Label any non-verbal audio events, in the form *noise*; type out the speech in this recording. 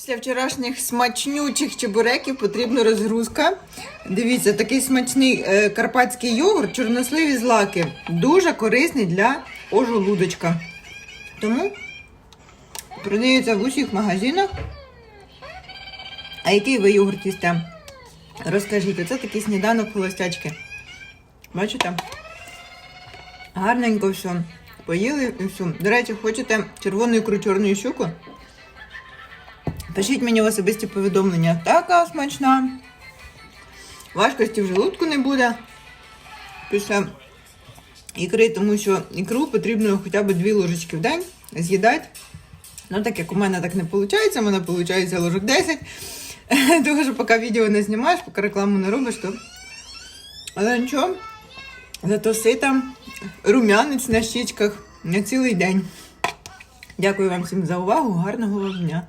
Після вчорашніх смачнючих чебуреків потрібна розгрузка. Дивіться, такий смачний е, карпатський йогурт, чорносливі злаки. Дуже корисний для ожелудочка. Тому продається в усіх магазинах. А який ви йогурт їсте? Розкажіть, оце такий сніданок холостячки. Бачите? Гарненько все. Поїли і все. До речі, хочете червону ікру чорну щуку? Пишіть мені в особисті повідомлення. Така смачна. Важкості в желудку не буде. Після ікри, тому що ікру потрібно хоча б дві ложечки в день з'їдати. Ну, так як у мене так не виходить, у мене виходить ложок 10. *laughs* Тому що поки відео не знімаєш, поки рекламу не робиш, то. Але нічого. Зато сита, рум'янець на щічках на цілий день. Дякую вам всім за увагу. Гарного вам дня!